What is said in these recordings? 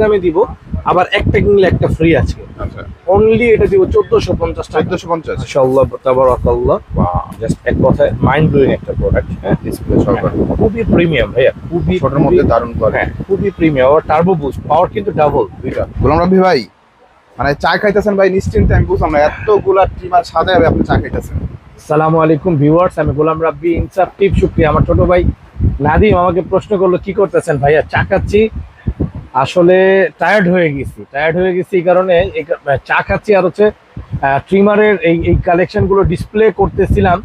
দামে দিব। আবার একটা কিনলে একটা ফ্রি আছে। আচ্ছা। অনলি এটা দিব চোদ্দশো পঞ্চাশ টাকা। চোদ্দশো পঞ্চাশ। তাবারাকাল্লাহ। জাস্ট এক কথায় মাইন্ড ব্লোয়িং একটা প্রোডাক্ট হ্যাঁ? ডিসপ্লে সরকার। খুবই প্রিমিয়াম ভাইয়া খুবই ছোটোর মধ্যে দারুণ করে হ্যাঁ খুবই প্রিমিয়াম আর টার্বো বুস্ট পাওয়ার কিন্তু ডাবল দুইটা। গোলাম রবি ভাই মানে চা খাইতেছেন ভাই নিশ্চিন্তে আমি বুঝলাম না এতগুলা টিমার সাথে আপনি চা খাইতেছেন? সালামু আলাইকুম ভিউয়ার্স আমি গোলাম রাব্বি ইনসাফ টিপ শুক্রিয়া আমার ছোট ভাই নাদিম আমাকে প্রশ্ন করল কি করতেছেন ভাইয়া? চা খাচ্ছি? আসলে টায়ার্ড হয়ে গেছি টায়ার্ড হয়ে গেছি এই কারণে চা খাচ্ছি আর হচ্ছে ট্রিমারের এই এই কালেকশনগুলো ডিসপ্লে করতেছিলাম।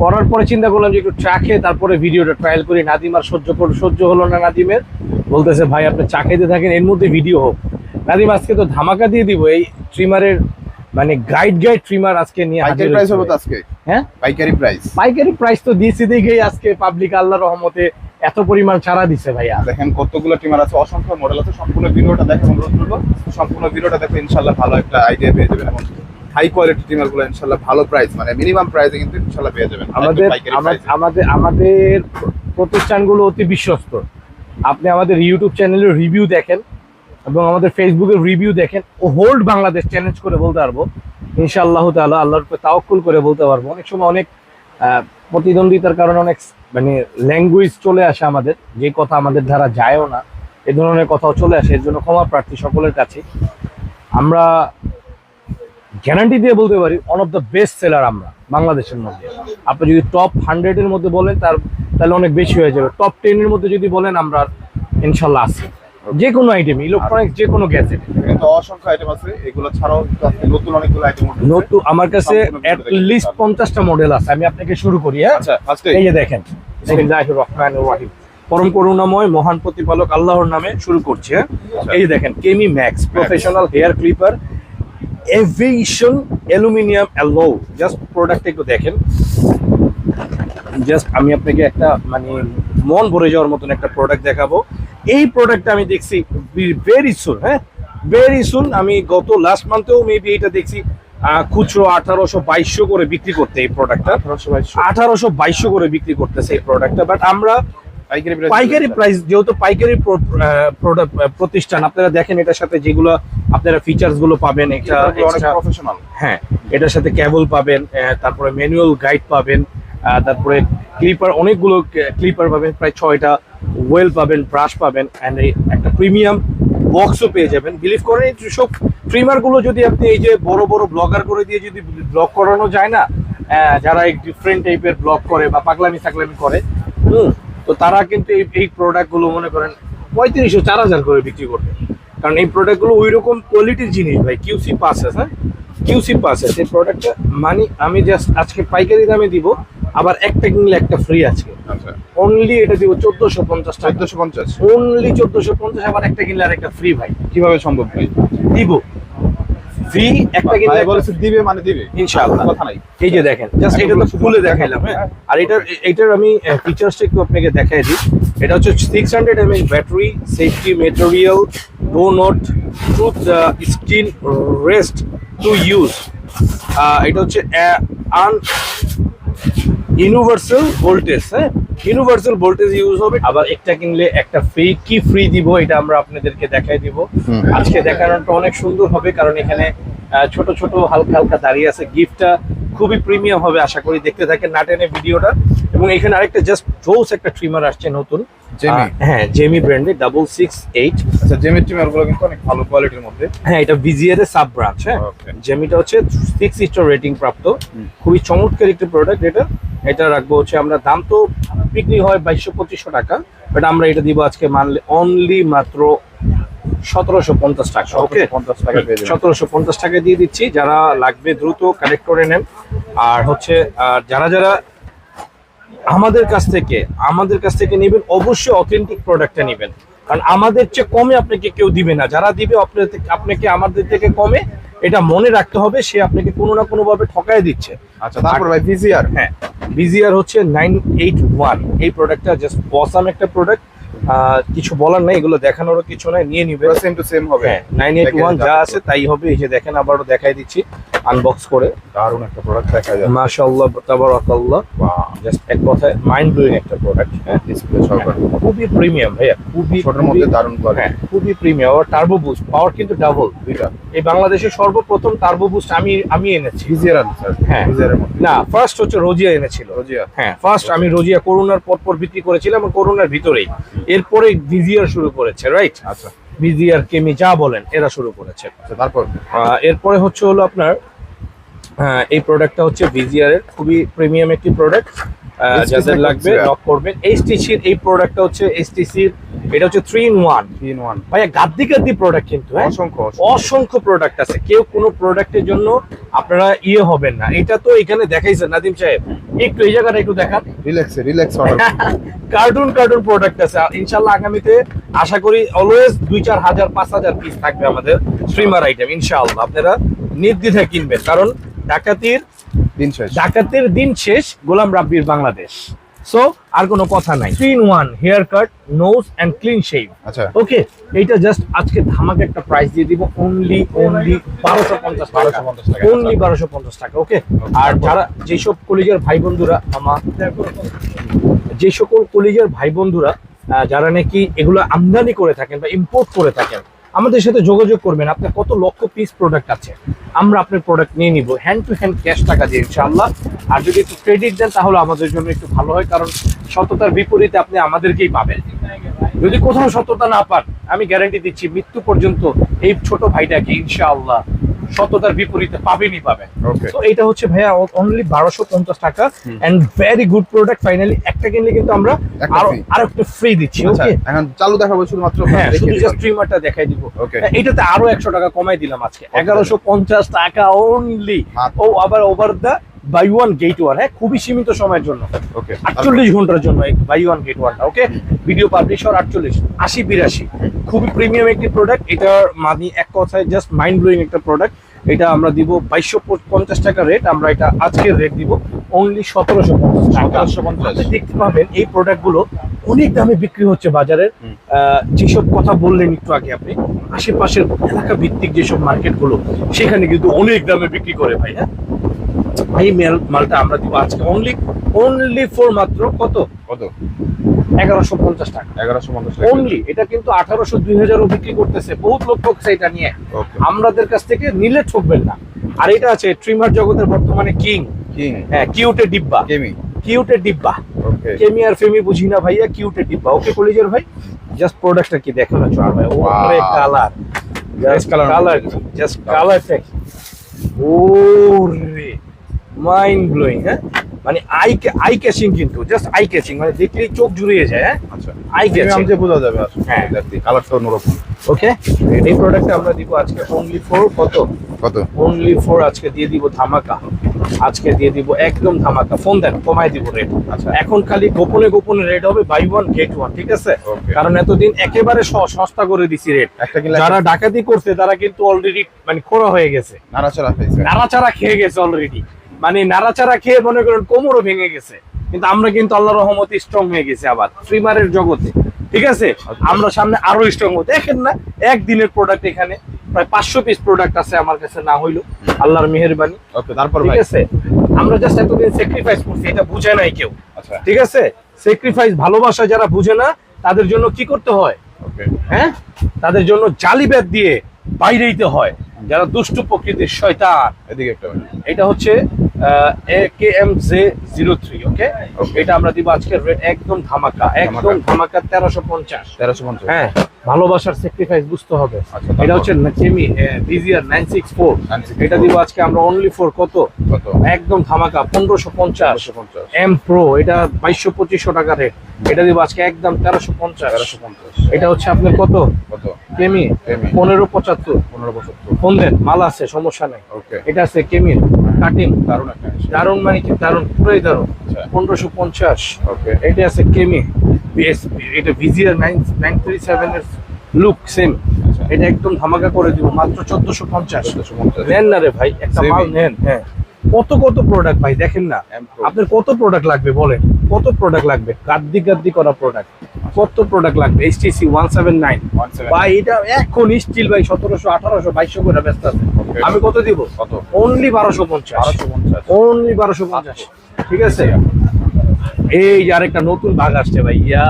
করার পরে চিন্তা করলাম যে একটু চা খেয়ে তারপরে ভিডিওটা ট্রায়াল করি। নাদিম আর সহ্য কর সহ্য হলো না নাদিমের। বলতেছে ভাই আপনি চা খেতে থাকেন এর মধ্যে ভিডিও হোক। নাদিম আজকে তো ধামাকা দিয়ে দিব। এই ট্রিমারের মানে গাইড গাইড ট্রিমার আজকে নিয়ে হাজির প্রাইস হবে তো আজকে? হ্যাঁ? পাইকারি প্রাইস পাইকারি প্রাইস তো দিয়েছি দেখেই আজকে পাবলিক আল্লাহ রহমতে এত পরিমাণ ছাড়া দিছে ভাইয়া। দেখেন কতগুলো টিমার আছে অসংখ্য মডেল আছে সম্পূর্ণ ভিডিওটা দেখে অনুরোধ করব। সম্পূর্ণ ভিডিওটা দেখে ইনশাল্লাহ ভালো একটা আইডিয়া পেয়ে যাবেন এবং হাই কোয়ালিটি টিমারগুলো ইনশাল্লাহ ভালো প্রাইস মানে মিনিমাম প্রাইসে কিন্তু ইনশাল্লাহ পেয়ে যাবেন। আমাদের। আমাদের আমাদের প্রতিষ্ঠানগুলো অতি বিশ্বস্ত। আপনি আমাদের ইউটিউব চ্যানেলের রিভিউ দেখেন এবং আমাদের ফেসবুকের রিভিউ দেখেন। ও হোল্ড বাংলাদেশ চ্যালেঞ্জ করে বলতে পারব। ইনশাআল্লাহ তাআলা আল্লাহর উপরে তাওয়াক্কুল করে বলতে পারব। অনেক সময় অনেক প্রতিদ্বন্দ্বিতার কারণে অনেক মানে ল্যাঙ্গুয়েজ চলে আসে আমাদের, যে কথা আমাদের দ্বারা যায়ও না, এ ধরনের কথাও চলে আসে, এর জন্য ক্ষমা প্রার্থী সকলের কাছে। আমরা গ্যারান্টি দিয়ে বলতে পারি one of the best seller আমরা, বাংলাদেশের মধ্যে। আপনি যদি টপ হান্ড্রেডের মধ্যে বলেন, তার তাহলে অনেক বেশি হয়ে যাবে। টপ টেনের মধ্যে যদি বলেন, আমরা ইনশাল্লাহ আছি। যে কোনো আইটেম ইলেকট্রনিক্স যে কোনো গ্যাজেট অসংখ্য আইটেম আছে এগুলো ছাড়াও নতুন অনেকগুলো আইটেম নতুন আমার কাছে অ্যাট লিস্ট। পঞ্চাশটা মডেল আছে আমি আপনাকে শুরু করি হ্যাঁ? আচ্ছা এই যে দেখেন রহমানির রহিম। পরম করুণাময় মহান প্রতিপালক আল্লাহর নামে শুরু করছি হ্যাঁ? এই যে দেখেন Kemei max professional hair clipper aviation aluminium alloy just product একটু দেখেন। জাস্ট আমি আপনাকে একটা মানে মন ভরে যাওয়ার মতন একটা প্রোডাক্ট দেখাবো। এই প্রোডাক্টটা আমি দেখছি ভেরি সুন হ্যাঁ? ভেরি সুন আমি গত লাস্ট মান্থেও মেবি এটা দেখছি খুচরো আঠারোশো বাইশশো করে বিক্রি করতে এই প্রোডাক্টটা আঠারোশো বাইশশো। করে বিক্রি করতেছে এই প্রোডাক্টটা বাট আমরা পাইকারি প্রাইস যেহেতু পাইকারি প্রোডাক্ট প্রতিষ্ঠান আপনারা দেখেন এটার সাথে যেগুলো আপনারা ফিচার্সগুলো পাবেন এটা প্রফেশনাল হ্যাঁ এটার সাথে কেবল পাবেন তারপরে ম্যানুয়াল গাইড পাবেন তারপরে ক্লিপার অনেকগুলো ক্লিপার পাবেন প্রায় ছয়টা ওয়েল পাবেন ব্রাশ পাবেন অ্যান্ড এই একটা প্রিমিয়াম বক্সও পেয়ে যাবেন। বিলিভ করেন সব ট্রিমারগুলো যদি আপনি এই যে বড় বড় ব্লগার করে দিয়ে যদি ব্লগ করানো যায় না যারা এই ডিফারেন্ট টাইপের ব্লগ করে বা পাগলামি সাগলামি করে, হুম, তো তারা কিন্তু এই এই প্রোডাক্টগুলো মনে করেন পঁয়ত্রিশশো চার হাজার করে বিক্রি করবে। কারণ এই প্রোডাক্টগুলো ওই রকম কোয়ালিটির জিনিস ভাই কিউসি পাসেস হ্যাঁ? কিউসি পাস আছে এই প্রোডাক্টটা মানে আমি জাস্ট আজকে পাইকারি দামে দিব আবার একটা কিনলে একটা ফ্রি আছে। আচ্ছা। অনলি এটা দিব চোদ্দশো পঞ্চাশ চোদ্দশো পঞ্চাশ। অনলি চোদ্দশো পঞ্চাশ আবার একটা কিনলে আর একটা ফ্রি ভাই। কীভাবে সম্ভব ভাই? দিব। ফ্রি একটা কিনলে বলেছে দিবে মানে দিবে। ইনশাআল্লাহ। কথা নাই। এই যে দেখেন জাস্ট এটা তো খুলে দেখাইলাম হ্যাঁ? আর এটার এটার আমি ফিচার্সটা একটু আপনাকে দেখাই দিই। এটা হচ্ছে six hundred MH battery safety material do not tooth skin rest to use এটা হচ্ছে আন ইউনিভার্সাল ভোল্টেজ হ্যাঁ? ইউনিভার্সাল ভোল্টেজ ইউজ হবে। আবার একটা কিনলে একটা ফ্রি কি ফ্রি দিব এটা আমরা আপনাদেরকে দেখাই দিব। আজকে দেখানোটা অনেক সুন্দর হবে কারণ এখানে ছোট ছোট হালকা হালকা দাঁড়িয়ে আছে। গিফটটা খুবই প্রিমিয়াম হবে আশা করি দেখতে থাকেন না টেনে ভিডিওটা। এবং এখানে আরেকটা জাস্ট জোস একটা ট্রিমার আসছে নতুন। হ্যাঁ জেমি ব্র্যান্ডের ডাবল সিক্স এইট আচ্ছা জেমেট্রি মালগুলো কিন্তু অনেক ভালো কোয়ালিটির মধ্যে। হ্যাঁ এটা ভিজিআর এর সাব ব্রাঞ্চ হ্যাঁ। জেমিটা হচ্ছে সিক্স স্টার রেটিং প্রাপ্ত। খুবই চমৎকার একটি প্রোডাক্ট এটা। এটা রাখব হচ্ছে আমরা দাম তো বিক্রি হয় বাইশশো পঁচিশশো টাকা বাট আমরা এটা দিব আজকে মানলে অনলি মাত্র সতেরোশো পঞ্চাশ টাকা ওকে পঞ্চাশ টাকা সতেরোশো পঞ্চাশ টাকা দিয়ে দিচ্ছি যারা লাগবে দ্রুত কালেক্ট করে নেন। আর হচ্ছে আর যারা যারা আমাদের কাছ থেকে আমাদের কাছ থেকে নেবেন অবশ্যই অথেন্টিক প্রোডাক্টটা নেবেন। কারণ আমাদের চেয়ে কমে আপনাকে কেউ দিবে না। যারা দিবে আপনার আপনাকে আমাদের থেকে কমে এটা মনে রাখতে হবে সে আপনাকে কোনো না কোনো ভাবে ঠকায় দিচ্ছে। আচ্ছা তারপর ভাই ভিজিআর হ্যাঁ বিজিআর হচ্ছে নাইন এইট ওয়ান এই প্রোডাক্টটা জাস্ট অসাম একটা প্রোডাক্ট কিছু বলার নাই এগুলো দেখানোরও কিছু নাই নিয়ে নিবে। সেম টু সেম হবে। হ্যাঁ নাইন এইট ওয়ান যা আছে। তাই হবে এই যে দেখেন আবারও দেখাই দিচ্ছি আনবক্স করে। দারুণ একটা প্রোডাক্ট দেখা যায় মাশাআল্লাহ তাবারাকাল্লাহ। জাস্ট এক কথায় মাইন্ড ব্লোয়িং একটা প্রোডাক্ট হ্যাঁ। ডিসপ্লে সহকারে। খুবই প্রিমিয়াম ভাইয়া খুবই ছোটর মধ্যে খুবই- দারুণ হ্যাঁ খুবই প্রিমিয়াম আর টার্বো বুস্ট পাওয়ার কিন্তু ডাবল দুইটা। এই বাংলাদেশের সর্বপ্রথম টার্বো বুস্ট আমি আমি এনেছি। ভিজিয়ার আনসার হ্যাঁ। ভিজিয়ারের মধ্যে। না ফার্স্ট হচ্ছে রোজিয়া এনেছিল। রোজিয়া হ্যাঁ ফার্স্ট আমি রোজিয়া করোনার পর পর বিক্রি করেছিলাম করোনার ভিতরেই। এরপরে ভিজিয়ার শুরু করেছে রাইট আচ্ছা। ভিজিয়ার কেমি যা বলেন এরা শুরু করেছে। আচ্ছা তারপর? এরপরে হচ্ছে হলো আপনার এই প্রোডাক্টটা হচ্ছে ভিজিআর এর খুবই প্রিমিয়াম একটি প্রোডাক্ট যাদের লাগবে লক নক করবেন। এইচটিসির এই প্রোডাক্টটা হচ্ছে এইচটিসির এটা হচ্ছে থ্রি ইন ওয়ান তিন ওয়ান ভাইয়া গাদ্দি গাদ্দি প্রোডাক্ট কিন্তু হ্যাঁ? অসংখ্য অসংখ্য। প্রোডাক্ট আছে। কেউ কোনো প্রোডাক্টের জন্য আপনারা ইয়ে হবেন না। এটা তো এখানে দেখাইছে নাদিম সাহেব। একটু এই জায়গাটা একটু দেখান। Relax relax cartoon cartoon product আছে। ইনশাল্লাহ আগামীতে আশা করি অলওয়েজ দুই চার হাজার পাঁচ হাজার পিস থাকবে আমাদের স্ট্রিমার আইটেম ইনশাআল্লাহ। আপনারা নির্দ্বিধায় কিনবেন। কারণ ডাকাতির দিন শেষ। ডাকাতের দিন শেষ গোলাম রাব্বির বাংলাদেশ। সো আর কোনো কথা নাই। Three in one hair cut nose and clean shave আচ্ছা। ওকে এইটা জাস্ট আজকে ধামাকে একটা প্রাইস দিয়ে দিব। অনলি অনলি বারোশো পঞ্চাশ বারোশো পঞ্চাশ টাকা। অনলি বারোশো পঞ্চাশ টাকা ওকে আর যারা যেসব কলেজের ভাই বন্ধুরা আমার যে সকল কলেজের ভাই বন্ধুরা যারা নাকি এগুলো আমদানি করে থাকেন বা ইম্পোর্ট করে থাকেন আমাদের সাথে যোগাযোগ করবেন। আপনার কত লক্ষ পিস প্রোডাক্ট আছে? আমরা আপনার প্রোডাক্ট নিয়ে নিব। হ্যান্ড টু হ্যান্ড ক্যাশ টাকা দিয়ে ইনশাআল্লাহ। আর যদি একটু ক্রেডিট দেন, তাহলে আমাদের জন্য একটু ভালো হয়। কারণ সততার বিপরীতে আপনি আমাদেরকেই পাবেন। যদি কোথাও সততা না পান, আমি গ্যারান্টি দিচ্ছি, মৃত্যু পর্যন্ত এই ছোট ভাইটাকে ইনশাআল্লাহ সততার বিপরীতে পাবেনই পাবেন। তো এটা হচ্ছে ভাইয়া অনলি বারোশো পঞ্চাশ টাকা। And very good product finally একটা কিনলে কিন্তু আমরা আর আরও free। একটা ফ্রি দিচ্ছি আচ্ছা ওকে এখন চালু দেখাবো শুধুমাত্র হ্যাঁ দেখিয়ে শুধু জাস্ট স্ট্রিমারটা দেখাই দিব. হ্যাঁ, এটাতে আরও একশো টাকা কমাই দিলাম আজকে। এগারোশো পঞ্চাশ টাকা অনলি ও আবার offer the buy one get one হ্যাঁ খুবই সীমিত সময়ের জন্য। ওকে আটচল্লিশ ঘণ্টার জন্য বাই ওয়ান গেট ওয়ানটা ওকে ভিডিও পাবলিশার আটচল্লিশ আশি বিরাশি। খুবই প্রিমিয়াম একটি প্রোডাক্ট এটার মানে এক কথায় জাস্ট মাইন্ড ব্লোয়িং একটা প্রোডাক্ট এটা আমরা দিব বাইশশো পঞ্চাশ টাকা রেট আমরা এটা আজকের রেট দিব অনলি সতেরোশো পঞ্চাশ টাকা। 1750 দেখতে পাবেন এই প্রোডাক্টগুলো অনেক দামে বিক্রি হচ্ছে বাজারের আহ, যেসব কথা বললেন একটু আগে আপনি আশেপাশের এলাকা ভিত্তিক যেসব মার্কেটগুলো সেখানে কিন্তু অনেক দামে বিক্রি করে ভাই হ্যাঁ? এই মেল মালটা আমরা দিব আজকে অনলি অনলি ফর মাত্র কত? কত? এগারোশো পঞ্চাশ টাকা। এগারোশো পঞ্চাশ টাকা। অনলি এটা কিন্তু আঠারোশো দুই হাজারও বিক্রি করতেছে বহুত লোক ঠকছে এটা নিয়ে। আমাদের কাছ থেকে নিলে ঠকবেন না। আর এটা আছে ট্রিমার জগতের বর্তমানে কিং কিং হ্যাঁ কিউটের ডিব্বা। কেমি ডিব্বা। কেমি আর ফেমি বুঝি না ভাইয়া কিউটের ডিব্বা। ওকে কলেজের ভাই? জাস্ট প্রোডাক্টটা কি দেখো না চল ভাই? ওরে কালার কালার জাস্ট কালারটা ও রে মাইন্ড ব্লোয়িং হ্যাঁ? মানে আই আই ক্যাচিং কিন্তু জাস্ট আই ক্যাচিং মানে দেখলেই চোখ জুড়িয়ে যায় হ্যাঁ? আচ্ছা। আই ক্যাচিং যে বোঝা যাবে আসলে হ্যাঁ। কালারটা অন্যরকম। ওকে এই প্রোডাক্টটা আমরা দিব আজকে অনলি ফর কত? কত? অনলি ফর আজকে দিয়ে দিব ধামাকা। আজকে দিয়ে দিব একদম ধামাকা। ফোন দেন কমায় দিব রেট আচ্ছা। এখন খালি গোপনে গোপনে রেট হবে বাই ওয়ান গেট ওয়ান ঠিক আছে. কারণ এতদিন একেবারে স- সস্তা করে দিছি রেট যারা ডাকাতি করছে তারা কিন্তু অলরেডি মানে খোরা হয়ে গেছে। নাড়াচাড়া খেয়ে গেছে অলরেডি মানে নাড়াচাড়া খেয়ে মনে করেন কোমরও ভেঙে গেছে। কিন্তু আমরা কিন্তু আল্লাহ রহমতে স্ট্রং হয়ে গেছি আবার ফ্রিমারের জগতে। ঠিক আছে? আমরা সামনে আরও স্ট্রং হব দেখেন না একদিনের প্রোডাক্ট এখানে প্রায় পাঁচশো পিস প্রোডাক্ট আছে আমার কাছে না হইল আল্লাহর মেহেরবানি। তারপর ঠিক আছে? আমরা জাস্ট এতদিন স্যাক্রিফাইস করছি এটা বুঝে নাই কেউ। আচ্ছা। ঠিক আছে? স্যাক্রিফাইস ভালোবাসা যারা বুঝে না তাদের জন্য কি করতে হয়? ওকে হ্যাঁ? তাদের জন্য জালিব্যাট দিয়ে বাইরেইতে হয়। যারা দুষ্টু প্রকৃতির শয়তান। এদিকে একটা এটা হচ্ছে K M J zero three okay এটা আমরা দিব আজকের রেট একদম ধামাকা একদম ধামাকা তেরোশো পঞ্চাশ। তেরোশো পঞ্চাশ। হ্যাঁ ভালোবাসার স্যাক্রিফাইস বুঝতে হবে। আচ্ছা, এটা হচ্ছে ডিজিআর নাইন সিক্স ফোর এটা দিব আজকে আমরা অনলি ফোর কত? কত? একদম ধামাকা পনেরোশো পঞ্চাশ। এম প্রো এটা বাইশশো পঁচিশশো টাকা রেট এটা দিব আজকে একদম তেরোশো পঞ্চাশ। এটা হচ্ছে আপনার কত? কত? কেমি। পনেরো পঁচাত্তর। পনেরো পঁচাত্তর। ফোন দেন মাল আছে সমস্যা নেই। ওকে এটা আছে কেমির কাটিং দারুণ দারুণ মানে কি? দারুণ। পুরোই দারুণ। আচ্ছা। পনেরোশো পঞ্চাশ। এটা আছে কেমি এটা ভিজিআর নাইন নাইন থ্রি সেভেনের লুক সেম। এটা একদম ধামাকা করে দিব মাত্র চোদ্দশো পঞ্চাশ। নেন না রে ভাই একটা মাল নেন। হ্যাঁ। কত কত প্রোডাক্ট ভাই দেখেন না। আপনার কত প্রোডাক্ট লাগবে বলেন। কত প্রোডাক্ট লাগবে? গাদ্দি গাদ্দি করা প্রোডাক্ট কত প্রোডাক্ট লাগবে? এইচটিসি ওয়ান সেভেন নাইন 179 ভাই এটা এখন স্টিল ভাই সতেরোশো আঠারোশো বাইশশো করে ব্যস্ত আছে। আমি কত দিব? কত? অনলি বারোশো পঞ্চাশ। বারোশো পঞ্চাশ। অনলি বারোশো পঞ্চাশ। ঠিক আছে? এই যে আরেকটা নতুন ভাগ আসছে ভাই ইয়া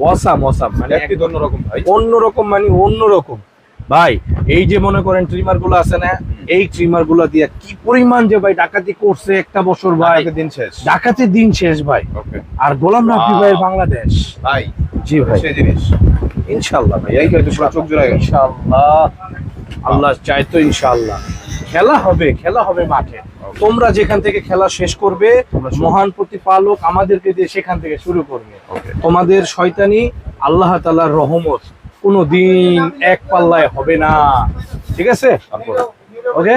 ওয়াসাম ওয়াসাম মানে একটি অন্যরকম ভাই। অন্যরকম মানে অন্যরকম। ভাই এই যে মনে করেন ট্রিমারগুলো আছে না এই ট্রিমারগুলো দিয়ে কি পরিমাণ যে ভাই ডাকাতি করছে একটা বছর ভাই। দিন শেষ। ডাকাতির দিন শেষ ভাই। আর গোলাম রাব্বি ভাই বাংলাদেশ। ভাই জি ভাই। সেই জিনিস। ইনশাআল্লাহ ভাই এই পুরো চোখ জোড়ায় গেল। ইনশাআল্লাহ। আল্লাহ চাই তো ইনশাআল্লাহ। খেলা হবে খেলা হবে মাঠে। তোমরা যেখান থেকে খেলা শেষ করবে মহান প্রতিপালক আমাদেরকে দিয়ে সেখান থেকে শুরু করবে। তোমাদের শয়তানি আল্লাহ তাআলার রহমত কোনো দিন এক পাল্লায় হবে না। ঠিক আছে? ওকে?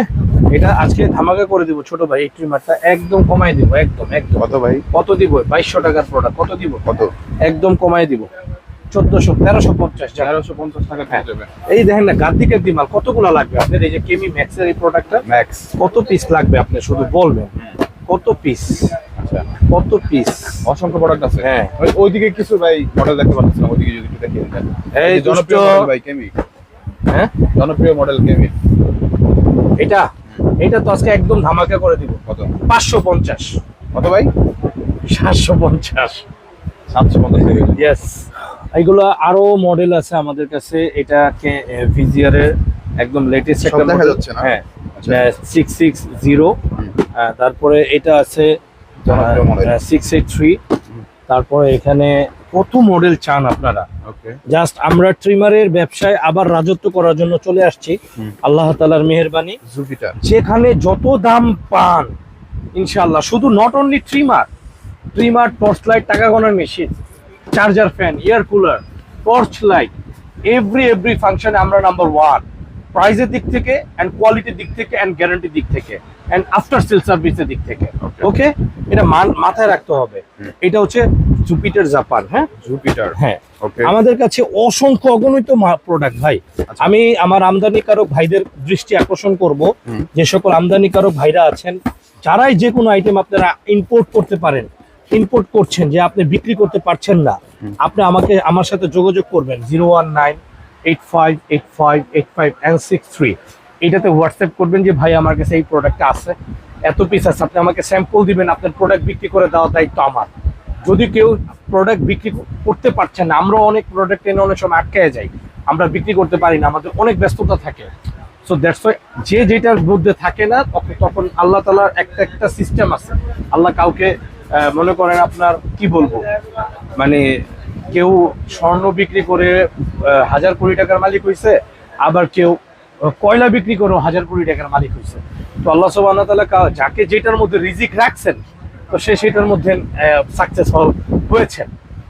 এটা আজকে ধামাকা করে দিব ছোট ভাই এই ট্রিমারটা একদম কমাই দিব একদম একদম। কত ভাই? কত দিব? বাইশশো টাকার প্রোডাক্ট কত দিব? কত? একদম কমাই দিব। চোদ্দশো তেরোশো পঞ্চাশ টাকা। তেরোশো পঞ্চাশ টাকা পেয়ে যাবে এই দেখেন না গাদ্দি গাদ্দি মাল কতগুলো লাগবে? আপনার এই যে কেমি ম্যাক্সের এই প্রোডাক্টটা ম্যাক্স কত পিস লাগবে আপনি শুধু বলবেন। কত পিস আচ্ছা। কত পিস অসংখ্য প্রোডাক্ট আছে। হ্যাঁ। ওই- ওইদিকে কিছু ভাই মডেল দেখতে পাচ্ছি না ওইদিকে যদি দিতেন এই এই জনপ্রিয় মডেল ভাই কেমি হ্যাঁ? জনপ্রিয় মডেল কেমি এটা? এটা তো আজকে একদম ধামাকা করে দিব। কত? পাঁচশো পঞ্চাশ। কত ভাই? সাতশো পঞ্চাশ। সাতশো পঞ্চাশ ইয়েস এইগুলো আরও মডেল আছে আমাদের কাছে। এটা ভিজিয়ারের একদম লেটেস্ট একটা দেখা। যাচ্ছে না? হ্যাঁ। আচ্ছা। সিক্স সিক্স জিরো তারপরে এটা আছে। সিক্স এইট থ্রি তারপরে এখানে কত মডেল চান আপনারা। ওকে জাস্ট আমরা ট্রিমারের ব্যবসায় আবার রাজত্ব করার জন্য চলে আসছি। আল্লাহ তালার মেহরবানি। জুপিটার যেখানে যত দাম পান ইনশাল্লাহ শুধু not only trimmer trimmer torch light টাকা গোনার machine charger fan air cooler torch light every every ফাংশনে আমরা নাম্বার ওয়ান প্রাইজের দিক থেকে অ্যান্ড কোয়ালিটির দিক থেকে অ্যান্ড গ্যারান্টির দিক থেকে। অ্যান্ড আফটার সেল সার্ভিসের দিক থেকে। ওকে এটা মাথায় রাখতে হবে। এটা হচ্ছে জুপিটার জাপান হ্যাঁ? জুপিটার হ্যাঁ। আমাদের কাছে অসংখ্য অগণিত প্রোডাক্ট ভাই। আচ্ছা। আমি আমার আমদানিকারক ভাইদের দৃষ্টি আকর্ষণ করব। যে সকল আমদানিকারক ভাইরা আছেন যারাই যে কোনো আইটেম আপনারা ইম্পোর্ট করতে পারেন ইম্পোর্ট করছেন যে আপনি বিক্রি করতে পারছেন না আপনি আমাকে আমার সাথে যোগাযোগ করবেন। Zero one nine eight five eight five eight five and six three এটাতে হোয়াটসঅ্যাপ করবেন যে, ভাই, আমার কাছে এই প্রোডাক্টটা আছে। এত পিস আছে, আপনি আমাকে স্যাম্পল দিবেন, আপনার প্রোডাক্ট বিক্রি করে দেওয়ার দায়িত্ব আমার। যদি কেউ প্রোডাক্ট বিক্রি করতে পারছে না আমরা অনেক প্রোডাক্ট এনে অনেক সময় আটকে যাই। আমরা বিক্রি করতে পারি না, আমাদের অনেক ব্যস্ততা থাকে। সো দ্যাটস যে যেটার মধ্যে থাকে না, তখন তখন আল্লাহ তালার একটা একটা সিস্টেম আছে। আল্লাহ কাউকে মনে করেন আপনার, কি বলব? মানে কেউ স্বর্ণ বিক্রি করে হাজার কোটি টাকার মালিক হয়েছে আবার কেউ কয়লা বিক্রি করেও হাজার কোটি টাকার মালিক হয়েছে। তো আল্লাহ কা- যাকে যেটার মধ্যে রিজিক রাখছেন তো সে সেটার মধ্যে সাকসেস হয়েছেন।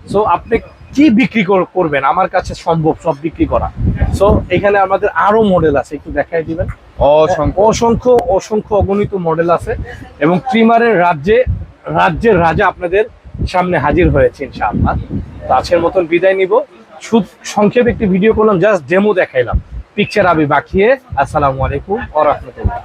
সো আপনি কি বিক্রি কর- করবেন? আমার কাছে সম্ভব সব বিক্রি করা। সো এখানে আমাদের আরও মডেল আছে একটু দেখাই দিবেন। অসংখ্য। অসংখ্য অসংখ্য অগণিত মডেল আছে। এবং ট্রিমারের রাজ্যে রাজ্যের রাজা আপনাদের সামনে হাজির হয়েছে ইনশাআল্লাহ। তো আজকের মতন বিদায় নিব। শুধু সংক্ষেপে একটি ভিডিও করলাম জাস্ট ডেমো দেখাইলাম। পিকচার আমি বাকিয়ে আসসালামু আলাইকুম রাহমাতুল্লাহ।